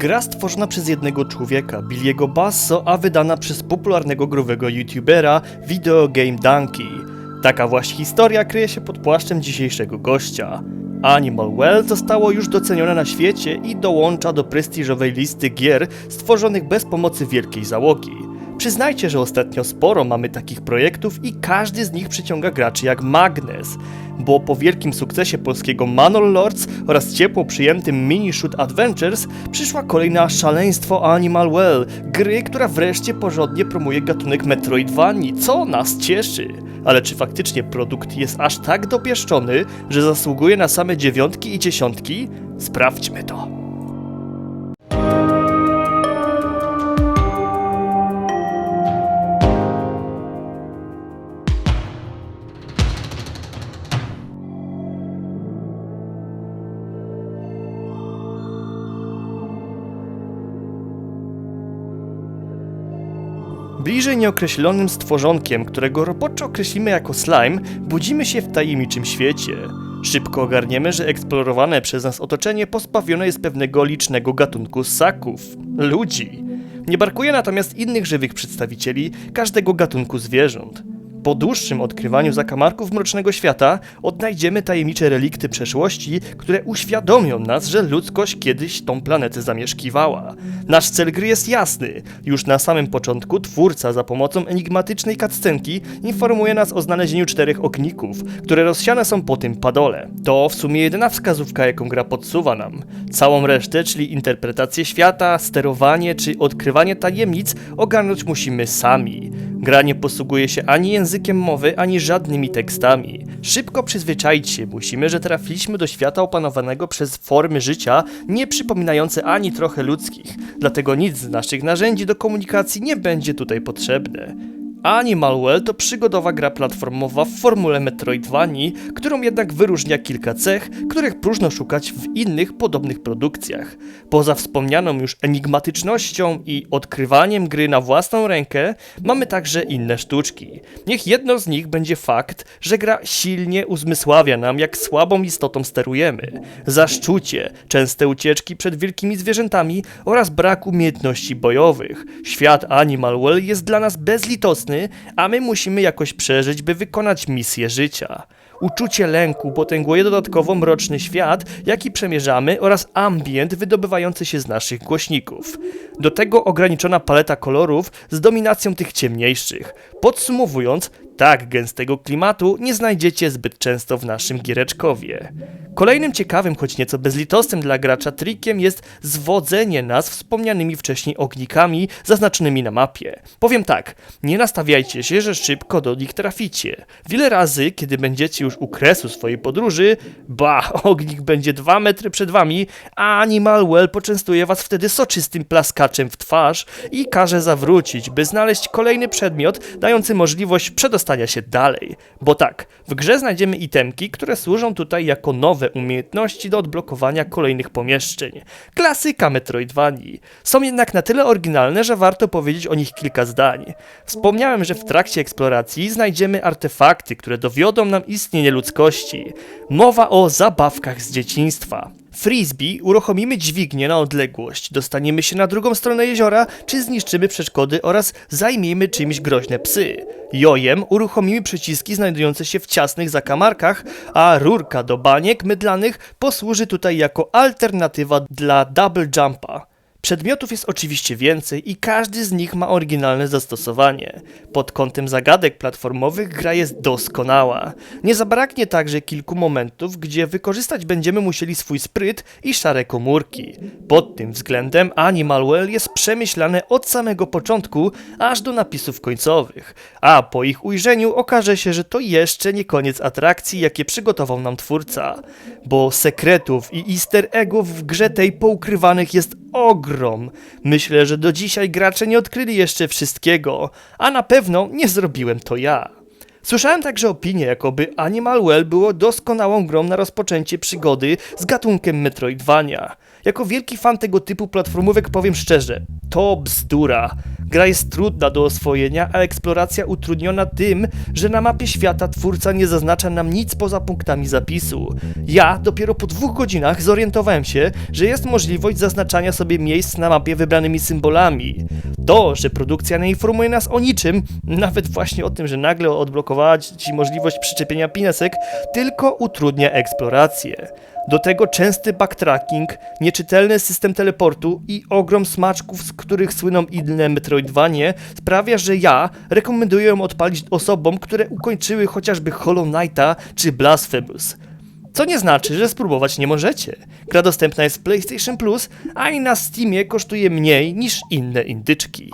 Gra stworzona przez jednego człowieka, Billiego Basso, a wydana przez popularnego growego youtubera Video Game Donkey. Taka właśnie historia kryje się pod płaszczem dzisiejszego gościa. Animal Well zostało już docenione na świecie i dołącza do prestiżowej listy gier stworzonych bez pomocy wielkiej załogi. Przyznajcie, że ostatnio sporo mamy takich projektów i każdy z nich przyciąga graczy jak magnes, bo po wielkim sukcesie polskiego Manor Lords oraz ciepło przyjętym Mini Shoot Adventures przyszła kolejna szaleństwo Animal Well, gry, która wreszcie porządnie promuje gatunek Metroidvanii, co nas cieszy. Ale czy faktycznie produkt jest aż tak dopieszczony, że zasługuje na same dziewiątki i dziesiątki? Sprawdźmy to. Bliżej nieokreślonym stworzonkiem, którego roboczo określimy jako slime, budzimy się w tajemniczym świecie. Szybko ogarniemy, że eksplorowane przez nas otoczenie pozbawione jest pewnego licznego gatunku ssaków ludzi. Nie brakuje natomiast innych żywych przedstawicieli każdego gatunku zwierząt. Po dłuższym odkrywaniu zakamarków mrocznego świata odnajdziemy tajemnicze relikty przeszłości, które uświadomią nas, że ludzkość kiedyś tą planetę zamieszkiwała. Nasz cel gry jest jasny. Już na samym początku twórca za pomocą enigmatycznej cutscenki informuje nas o znalezieniu czterech ogników, które rozsiane są po tym padole. To w sumie jedyna wskazówka, jaką gra podsuwa nam. Całą resztę, czyli interpretację świata, sterowanie czy odkrywanie tajemnic ogarnąć musimy sami. Gra nie posługuje się ani językiem mowy, ani żadnymi tekstami. Szybko przyzwyczaić się musimy, że trafiliśmy do świata opanowanego przez formy życia nie przypominające ani trochę ludzkich, dlatego nic z naszych narzędzi do komunikacji nie będzie tutaj potrzebne. Animal Well to przygodowa gra platformowa w formule Metroidvanii, którą jednak wyróżnia kilka cech, których próżno szukać w innych podobnych produkcjach. Poza wspomnianą już enigmatycznością i odkrywaniem gry na własną rękę, mamy także inne sztuczki. Niech jedno z nich będzie fakt, że gra silnie uzmysławia nam, jak słabą istotą sterujemy. Zaszczucie, częste ucieczki przed wielkimi zwierzętami oraz brak umiejętności bojowych. Świat Animal Well jest dla nas bezlitosny, a my musimy jakoś przeżyć, by wykonać misję życia. Uczucie lęku potęguje dodatkowo mroczny świat, jaki przemierzamy oraz ambient wydobywający się z naszych głośników. Do tego ograniczona paleta kolorów z dominacją tych ciemniejszych. Podsumowując, tak gęstego klimatu nie znajdziecie zbyt często w naszym giereczkowie. Kolejnym ciekawym, choć nieco bezlitosnym dla gracza trikiem jest zwodzenie nas wspomnianymi wcześniej ognikami zaznaczonymi na mapie. Powiem tak, nie nastawiajcie się, że szybko do nich traficie. Wiele razy, kiedy będziecie już u kresu swojej podróży, ba, ognik będzie dwa metry przed wami, a Animal Well poczęstuje was wtedy soczystym plaskaczem w twarz i każe zawrócić, by znaleźć kolejny przedmiot dający możliwość przedostania się dalej. Bo tak, w grze znajdziemy itemki, które służą tutaj jako nowe umiejętności do odblokowania kolejnych pomieszczeń. Klasyka Metroidvanii. Są jednak na tyle oryginalne, że warto powiedzieć o nich kilka zdań. Wspomniałem, że w trakcie eksploracji znajdziemy artefakty, które dowiodą nam istnienie ludzkości. Mowa o zabawkach z dzieciństwa. Frisbee uruchomimy dźwignię na odległość, dostaniemy się na drugą stronę jeziora, czy zniszczymy przeszkody oraz zajmiemy czymś groźne psy. Jojem uruchomimy przyciski znajdujące się w ciasnych zakamarkach, a rurka do baniek mydlanych posłuży tutaj jako alternatywa dla double jumpa. Przedmiotów jest oczywiście więcej i każdy z nich ma oryginalne zastosowanie. Pod kątem zagadek platformowych gra jest doskonała. Nie zabraknie także kilku momentów, gdzie wykorzystać będziemy musieli swój spryt i szare komórki. Pod tym względem Animal Well jest przemyślane od samego początku aż do napisów końcowych, a po ich ujrzeniu okaże się, że to jeszcze nie koniec atrakcji, jakie przygotował nam twórca. Bo sekretów i easter eggów w grze tej poukrywanych jest ogrom. Myślę, że do dzisiaj gracze nie odkryli jeszcze wszystkiego, a na pewno nie zrobiłem to ja. Słyszałem także opinię, jakoby Animal Well było doskonałą grą na rozpoczęcie przygody z gatunkiem Metroidvania. Jako wielki fan tego typu platformówek powiem szczerze, to bzdura. Gra jest trudna do oswojenia, a eksploracja utrudniona tym, że na mapie świata twórca nie zaznacza nam nic poza punktami zapisu. Ja dopiero po dwóch godzinach zorientowałem się, że jest możliwość zaznaczania sobie miejsc na mapie wybranymi symbolami. To, że produkcja nie informuje nas o niczym, nawet właśnie o tym, że nagle odblokowała ci możliwość przyczepienia pinesek, tylko utrudnia eksplorację. Do tego częsty backtracking, nieczytelny system teleportu i ogrom smaczków, z których słyną inne Metroidvanie, sprawia, że ja rekomenduję ją odpalić osobom, które ukończyły chociażby Hollow Knighta czy Blasphemous. Co nie znaczy, że spróbować nie możecie. Gra dostępna jest w PlayStation Plus, a i na Steamie kosztuje mniej niż inne indyczki.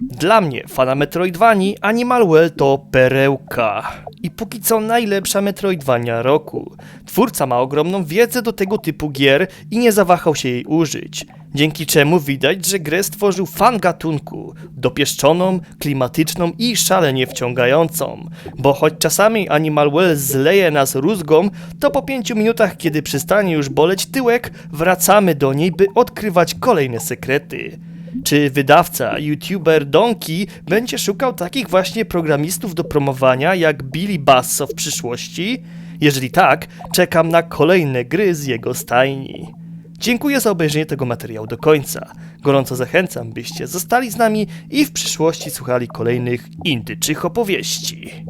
Dla mnie, fana Metroidvanii, Animal Well to perełka. I póki co najlepsza Metroidvania roku. Twórca ma ogromną wiedzę do tego typu gier i nie zawahał się jej użyć. Dzięki czemu widać, że grę stworzył fan gatunku, dopieszczoną, klimatyczną i szalenie wciągającą. Bo choć czasami Animal Well zleje nas rózgą, to po pięciu minutach, kiedy przestanie już boleć tyłek, wracamy do niej, by odkrywać kolejne sekrety. Czy wydawca, youtuber Donkey będzie szukał takich właśnie programistów do promowania jak Billy Basso w przyszłości? Jeżeli tak, czekam na kolejne gry z jego stajni. Dziękuję za obejrzenie tego materiału do końca. Gorąco zachęcam, byście zostali z nami i w przyszłości słuchali kolejnych indyczych opowieści.